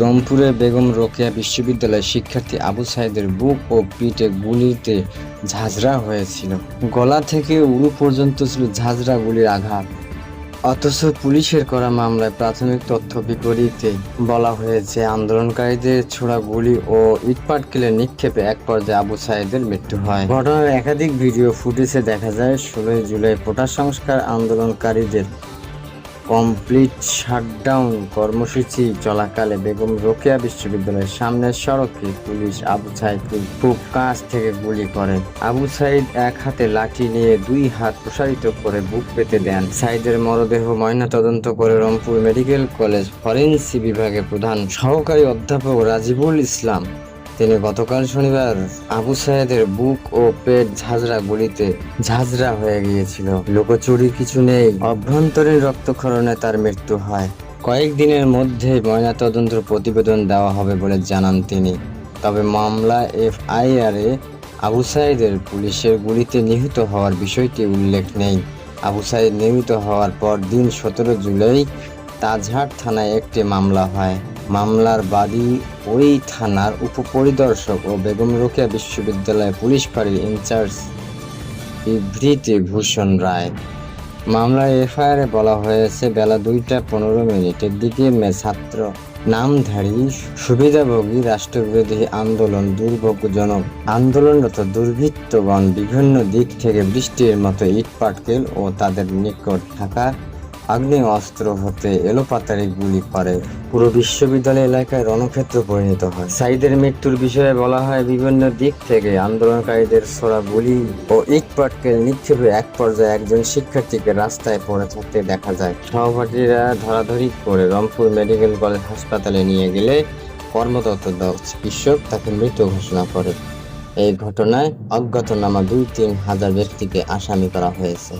রংপুরে বেগম রোকেয়া বিশ্ববিদ্যালয়ের শিক্ষার্থী আবু সাইদের বুক ও পিঠে গুলিতে ঝাঁঝরা হয়েছিল। গলা থেকে উরু পর্যন্ত ছিল ঝাঁঝরা গুলির আঘাত। অথচ পুলিশের করা মামলায় প্রাথমিক তথ্য বিপরীতে বলা হয়েছে, আন্দোলনকারীদের ছোড়া গুলি ও ইটপাটকেলের নিক্ষেপে এক পর্যায়ে আবু সাইদের মৃত্যু হয়। ঘটনার একাধিক ভিডিও ফুটেজে দেখা যায়, ষোলোই জুলাই কোটা সংস্কার আন্দোলনকারীদের কমপ্লিট শাটডাউন কর্মসূচি চলাকালে বেগম রোকেয়া বিশ্ববিদ্যালয়ের সামনের সড়কে পুলিশ আবু সাইদকে খুব কাছ থেকে গুলি করে। আবু সাইদ এক হাতে লাঠি নিয়ে দুই হাত প্রসারিত করে বুক পেতে দেন। সাইদের মরদেহ ময়নাতদন্ত করে রংপুর মেডিকেল কলেজ ফরেন্সি বিভাগের প্রধান সহকারী অধ্যাপক রাজিবুল ইসলাম। তিনি গতকাল শনিবার আবু সাইদের বুক ও পেট ঝাঁঝরা গুলিতে ঝাঁঝরা হয়ে গিয়েছিল। লুকোচুরি কিছু নেই, অভ্যন্তরীণ রক্তক্ষরণে তার মৃত্যু হয়। কয়েকদিনের মধ্যে ময়নাতদন্ত প্রতিবেদন দেওয়া হবে বলে জানান তিনি। তবে মামলা এফআইআর আবু সাইদের পুলিশের গুলিতে নিহত হওয়ার বিষয়টি উল্লেখ নেই। আবু সাইদ নিহত হওয়ার পর দিন সতেরো জুলাই তাজহাট থানায় একটি মামলা হয়। মামলার বাদী ওই থানার উপপরিদর্শক ও বেগম রোকেয়া বিশ্ববিদ্যালয় পুলিশ ফাঁড়ির ইনচার্জ বিবৃতি ভূষণ রায়। মামলায় এফআইআরে বলা হয়েছে, বেলা দুইটা পনেরো মিনিটের দিকে ছাত্র নামধারী সুবিধাভোগী রাষ্ট্রবিরোধী আন্দোলন দুর্ভোগজনক আন্দোলনরত দুর্বৃত্তগণ বিভিন্ন দিক থেকে বৃষ্টির মতো ইটপাটকেল ও তাদের নিকট থাকা আগ্নেয় অস্ত্র হতে এলোপাতারি গুলি করে পুরো বিশ্ববিদ্যালয় এলাকায় রণক্ষেত্র পরিণত হয়। সাইদের মৃত্যুর বিষয়ে বলা হয়, বিভিন্ন দিক থেকে আন্দোলনকারীদের ছোড়া গুলি ও ইট পাটকেল নিক্ষেপে এক পর্যায়ে একজন শিক্ষার্থীকে রাস্তায় পড়ে থাকতে দেখা যায়। সহপাঠীরা ধরাধরি করে রংপুর মেডিকেল কলেজ হাসপাতালে নিয়ে গেলে কর্মরত চিকিৎসক তাকে মৃত ঘোষণা করে। এই ঘটনায় অজ্ঞাতনামা দুই তিন হাজার ব্যক্তিকে আসামি করা হয়েছে।